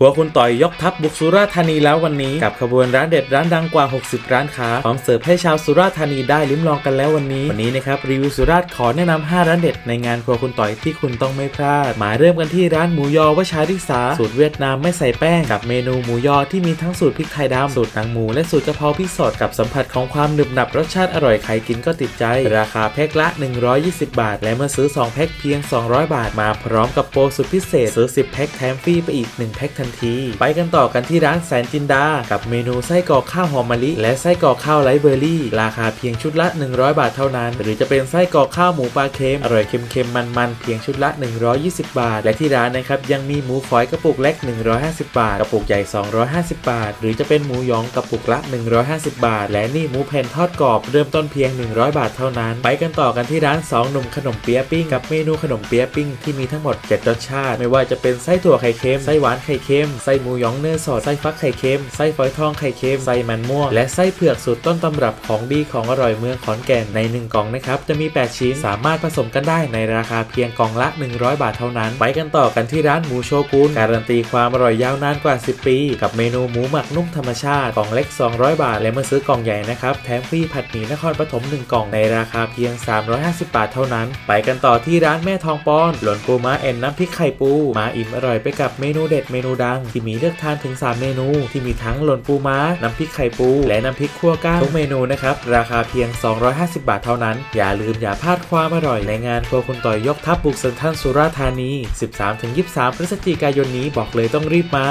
ครัวคุณต่อยยกทัพบุกสุราษฎร์ธานีแล้ววันนี้ กับขบวนร้านเด็ดร้านดังกว่า 60 ร้านค้าพร้อมเสิร์ฟให้ชาวสุราษฎร์ธานีได้ลิ้มลองกันแล้ววันนี้ วันนี้นะครับรีวิวสุราษฎร์ขอแนะนำ5ร้านเด็ดในงานครัวคุณต่อยที่คุณต้องไม่พลาด มาเริ่มกันที่ร้านหมูยอวชาริสาสูตรเวียดนามไม่ใส่แป้งกับเมนูหมูยอที่มีทั้งสูตรพริกไทยดำสูตรหนังหมูและสูตรกะเพราพริกสดกับสัมผัสของความหนึบหนับรสชาติอร่อยใครกินก็ติดใจ ราคาแพ็คละ 120 บาท และเมื่อซื้อ 2 แพ็คเพียง 200 บาท มาพร้อมกับโปรสุดพิเศษซื้อ 10 แพ็คแถมฟรีไปอีก 1 แพ็คทันที ไปกันต่อกันที่ร้านแสนจินดา กับเมนูไส้กรอกข้าวหอมมะลิ และไส้กรอกข้าวไรเบอร์รี่ ราคาเพียงชุดละ 100 บาทเท่านั้น หรือจะเป็นไส้กรอกข้าวหมูปลาเค็ม อร่อยเค็มๆมันๆเพียงชุดละ 120 บาท และที่ร้านนะครับยังมีหมูฝอยกระปุกเล็ก 150 บาท กระปุกใหญ่ 250 บาท หรือจะเป็นหมูยองกระปุกละ 150 บาท และนี่หมูแผ่นทอดกรอบเริ่มต้นเพียง 100 บาทเท่านั้น ไปกันต่อกันที่ร้าน2หนุ่มขนมเปี๊ยะปิ้งกับเมนูขนมเปี๊ยะปิ้งที่มีทั้งหมด7รสชาติ ไม่ว่าจะเป็นไส้ถั่วไข่เค็มไส้หวานไข่เค็มไส้หมูยองเนื้อสดไส้ฟักไข่เค็มไส้ฝอยทองไข่เค็มไส้มันม่วงและไส้เผือกสูตรต้นตำรับของดีของอร่อยเมืองขอนแก่นใน 1กล่องนะครับจะมี 8 ชิ้นสามารถผสมกันได้ในราคาเพียงกล่องละ 100 บาทเท่านั้น ไปกันต่อกันที่ร้านหมูโชกุนการันตีความอร่อยยาวนานกว่า 10 ปี กับเมนูหมูหมักนุ่มธรรมชาติกล่องเล็ก 200 บาท และเมื่อซื้อกล่องใหญ่นะครับแถมฟรีผัดหมี่นครปฐม1กล่องในราคาเพียง 350 บาทเท่านั้น ไปกันต่อที่ร้านแม่ทองปอนหลนปูม้าแอนน้ำพริกไข่ปูมาอิ่มอร่อยไปกับเมนูเด็ดเมนูดังที่มีเลือกทานถึง 3 เมนู ที่มีทั้งหลนปูม้า น้ำพริกไข่ปู และน้ำพริกขั่วกล้างทุกเมนูนะครับ ราคาเพียง 250 บาทเท่านั้น อย่าลืมอย่าพลาดความอร่อยในงานครัวคุณต่อยยกทัพบุกเซนทันสุราธานี 13-23 พฤศจิกายนนี้บอกเลยต้องรีบมา